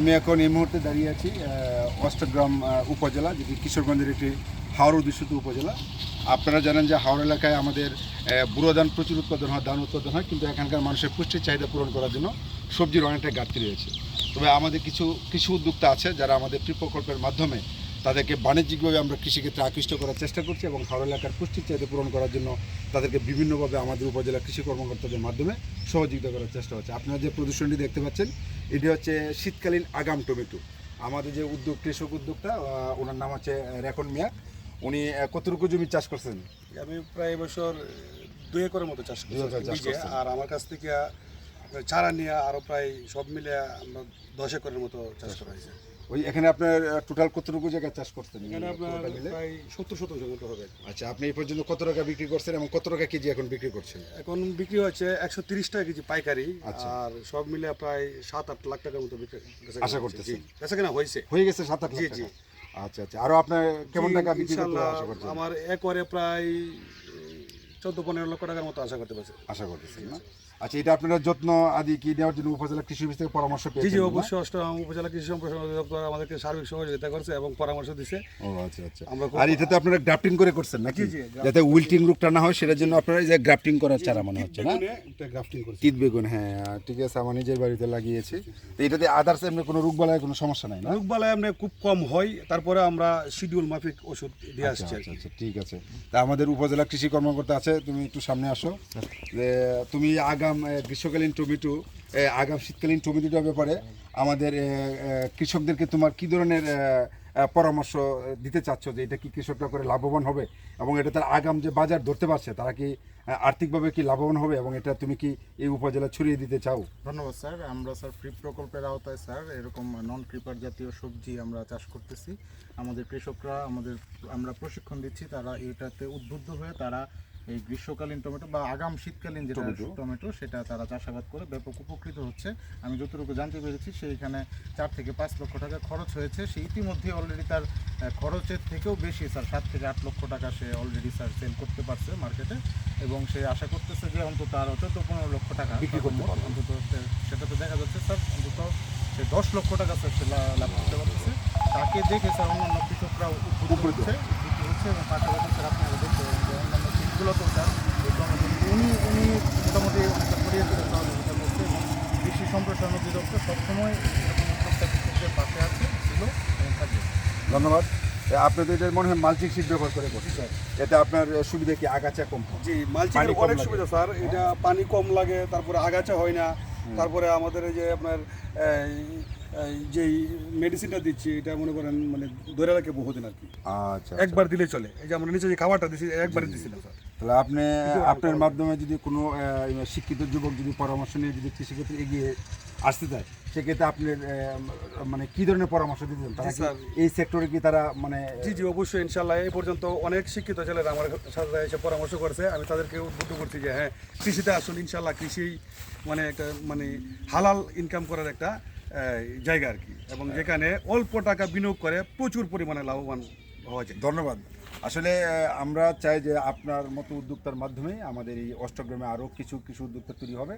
আমি এখন এই মুহূর্তে দাঁড়িয়ে আছি অষ্টগ্রাম উপজেলা, যেটি কিশোরগঞ্জের একটি হাওড় অধিষ্ঠিত উপজেলা। আপনারা জানেন যে হাওড় এলাকায় আমাদের বুড়ো ধান প্রচুর উৎপাদন হয়, ধান উৎপাদন হয়, কিন্তু এখানকার মানুষের পুষ্টির চাহিদা পূরণ করার জন্য সবজির অনেকটা ঘাটতি রয়েছে। তবে আমাদের কিছু কিছু উদ্যোক্তা আছে যারা আমাদের প্রকল্পের মাধ্যমে তাদেরকে বাণিজ্যিকভাবে আমরা কৃষিক্ষেত্রে আকৃষ্ট করার চেষ্টা করছি এবং হাওড় এলাকার পুষ্টির চাহিদা পূরণ করার জন্য তাদেরকে বিভিন্নভাবে আমাদের উপজেলা কৃষি কর্মকর্তাদের মাধ্যমে সহযোগিতা করার চেষ্টা হচ্ছে। আপনারা যে প্রদর্শনীটি দেখতে পাচ্ছেন এটি হচ্ছে শীতকালীন আগাম টমেটো। আমাদের যে উদ্যোগ কৃষক উদ্যোক্তা আহ, ওনার নাম হচ্ছে রেখন মিয়া। উনি কতটুকু জমি চাষ করছেন? আমি প্রায় এবছর দুই একরের মতো চাষ করছি। আর আমার কাছ থেকে চারা নিয়ে আরও প্রায় সব মিলে আমরা দশ একরের মতো চাষ করা হয়েছে। ওই এখানে আপনার টোটাল কতটুকু জায়গায় চাষ করছেন এখানে আপনার প্রায় সত্তর শতাংশ মতো হবে। আচ্ছা আপনি এই পর্যন্ত কত টাকা বিক্রি করছেন এবং কত টাকা কেজি এখন বিক্রি করছেন? এখন বিক্রি হচ্ছে একশো তিরিশ টাকা কেজি পাইকারি আচ্ছা। আর সব মিলে প্রায় সাত আট লাখ টাকার মতো বিক্রি আশা হয়েছে। বেচা কেনা হয়েছে। হয়ে গেছে সাত আট লাখ জি, জি। আচ্ছা আচ্ছা। আরও আপনার কেমন টাকা বিক্রি করতে আশা করছেন? আমার একরে প্রায় চোদ্দ পনেরো লক্ষ টাকার মতো আশা করতে পারছি। আশা করতেছেন না? আচ্ছা এটা আপনারা যত্ন আদি কি নেওয়ার জন্য উপজেলা কৃষি অফিস থেকে পরামর্শ জি পেয়েছেন জি না? অবশ্যই অষ্টম উপজেলা কৃষি সম্প্রসারণ অধিদপ্তর আমাদেরকে সার্বিক সহযোগিতা করছে এবং পরামর্শ দিছে। ও আচ্ছা আচ্ছা। আমরা আর এটা তো আপনারা গ্রাফটিং করে করছেন নাকি? জি, জি, যাতে উইল্টিং রোগটা না হয় সেটার জন্য আপনারা এই যে গ্রাফটিং করার চারা মনে হচ্ছে না? একটা গ্রাফটিং করছি। কীট বেগুন হ্যাঁ ঠিক আছে আমার নিজের বাড়িতে লাগিয়েছি। তো এটাতে আদার্স এমনি কোনো রোগ বালায় কোনো সমস্যা নাই না? রোগবালাই আমরা খুব কম হয় তারপরে আমরা শিডিউল মাফিক ওষুধ দিয়ে আচ্ছা আসছি আচ্ছা আচ্ছা ঠিক আছে। তা আমাদের উপজেলা কৃষি কর্মকর্তা আছে তুমি একটু সামনে আসো। যে তুমি আগাম আহ, গ্রীষ্মকালীন টমেটো আগাম শীতকালীন টমেটোটার ব্যাপারে আমাদের কৃষকদেরকে তোমার কি ধরনের পরামর্শ দিতে চাচ্ছ যে এটা কি কৃষকরা করে লাভবান হবে এবং এটা তার আগাম যে বাজার ধরতে পারছে তারা কি আর্থিকভাবে কি লাভবান হবে এবং এটা তুমি কি এই উপজেলা ছড়িয়ে দিতে চাও? ধন্যবাদ স্যার আমরা স্যার ফ্রি প্রকল্পের আওতায় স্যার এরকম নন ক্রিপার জাতীয় সবজি আমরা চাষ করতেছি। আমাদের কৃষকরা আমাদের আমরা প্রশিক্ষণ দিচ্ছি তারা এটাতে উদ্বুদ্ধ হয়ে তারা এই গ্রীষ্মকালীন টমেটো বা আগাম শীতকালীন যেটা টমেটো। সেটা তারা চাষাবাদ করে ব্যাপক উপকৃত হচ্ছে। আমি যতটুকু জানতে পেরেছি সেইখানে চার থেকে পাঁচ লক্ষ টাকা খরচ হয়েছে। সে ইতিমধ্যে অলরেডি তার খরচের থেকেও বেশি স্যার সাত থেকে আট লক্ষ টাকা সে অলরেডি স্যার সেল করতে পারছে মার্কেটে এবং সে আশা করতেছে যে অন্তত আরও চোদ্দ পনেরো লক্ষ টাকা বিক্রি করতে অন্তত সেটা তো দেখা যাচ্ছে স্যার অন্তত সে দশ লক্ষ টাকা স্যার সে লাভ করতে পারতেছে। তাকে দেখে স্যার অন্যান্য কৃষকরা উপকৃত। হচ্ছে হচ্ছে এবং পাশাপাশি স্যার আপনারা দেখতে যে স্যার এই উনি উনি মোটামুটি অনেকটা ছড়িয়ে ফিরে সহযোগিতা করছে এবং কৃষি সম্প্রসারণ অধিদপ্তর সবসময় এরকম উদ্যোক্তা কৃষকদের পাশে আছে ছিল এবং থাকবে ধন্যবাদ। এ, আপনি তো এটা মনে হয় মাল্চিং সিট ব্যবহার করে করছেন এতে আপনার সুবিধা কি? আগাছা কম জি কম অনেক সুবিধা স্যার। এটা পানি কম লাগে তারপরে আগাছা হয় না। তারপরে আমাদের এই যে আপনার যেই মেডিসিনটা দিচ্ছি এটা মনে করেন মানে ধরে রাখে বহুদিন আর কি। আচ্ছা একবার দিলে চলে। এই যে আমরা নিচে যে খাবারটা দিচ্ছি একবারই দিচ্ছিলাম স্যার। তাহলে আপনি আপনার মাধ্যমে যদি কোনো শিক্ষিত যুবক যদি পরামর্শ নিয়ে যদি কৃষিক্ষেত্রে এগিয়ে আসতে চায় সেক্ষেত্রে আপনি মানে কি ধরনের পরামর্শ দিতেন তারা। এই সেক্টরে কি তারা মানে জি জি অবশ্যই ইনশাল্লাহ এই পর্যন্ত অনেক শিক্ষিত ছেলেরা আমার সাথে এসে পরামর্শ করছে। আমি তাদেরকে উদ্বুদ্ধ করছি যে হ্যাঁ কৃষিতে আসুন ইনশাল্লাহ কৃষি মানে একটা মানে হালাল ইনকাম করার একটা জায়গা আর কি। এবং যেখানে অল্প টাকা বিনিয়োগ করে প্রচুর পরিমাণে লাভবান হওয়া যায়। ধন্যবাদ। আসলে আমরা চাই যে আপনার মতো উদ্যোক্তার মাধ্যমে আমাদের এই অষ্টগ্রামে আরও কিছু কিছু উদ্যোক্তা তৈরি হবে।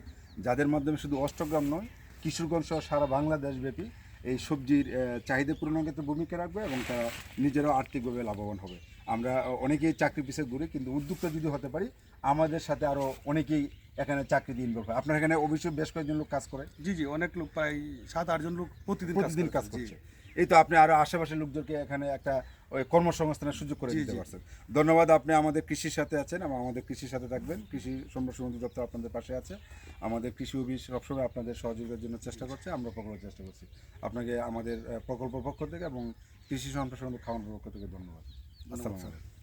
যাদের মাধ্যমে শুধু অষ্টগ্রাম নয় কিশোরগঞ্জ সহ সারা বাংলাদেশব্যাপী এই সবজির চাহিদা পূরণের ক্ষেত্রে ভূমিকা রাখবে এবং তারা নিজেরাও আর্থিকভাবে লাভবান হবে। আমরা অনেকেই চাকরি পিছিয়ে ঘুরি কিন্তু উদ্যোক্তা যদি হতে পারি আমাদের সাথে আরও অনেকেই এখানে চাকরি দিন হয়। আপনার এখানে অবশ্যই বেশ কয়েকজন লোক কাজ করে। জি জি অনেক লোক প্রায় সাত আটজন লোক প্রতিদিন প্রতিদিন কাজ। করছে। এই তো আপনি আরও আশেপাশের লোকদেরকে এখানে একটা ওই কর্মসংস্থানের সুযোগ করে দিতে পারছেন। ধন্যবাদ আপনি আমাদের কৃষির সাথে আছেন এবং আমাদের কৃষির সাথে থাকবেন। কৃষি সম্প্রসারণ দপ্তর আপনাদের পাশে আছে। আমাদের কৃষি অফিস সবসময় আপনাদের সহযোগিতার জন্য চেষ্টা করছে আমরা প্রকল্পের চেষ্টা করছি। আপনাকে আমাদের প্রকল্প পক্ষ থেকে এবং কৃষি সম্প্রসারণ খাওয়ানোর পক্ষ থেকে ধন্যবাদ। আসসালামু আলাইকুম।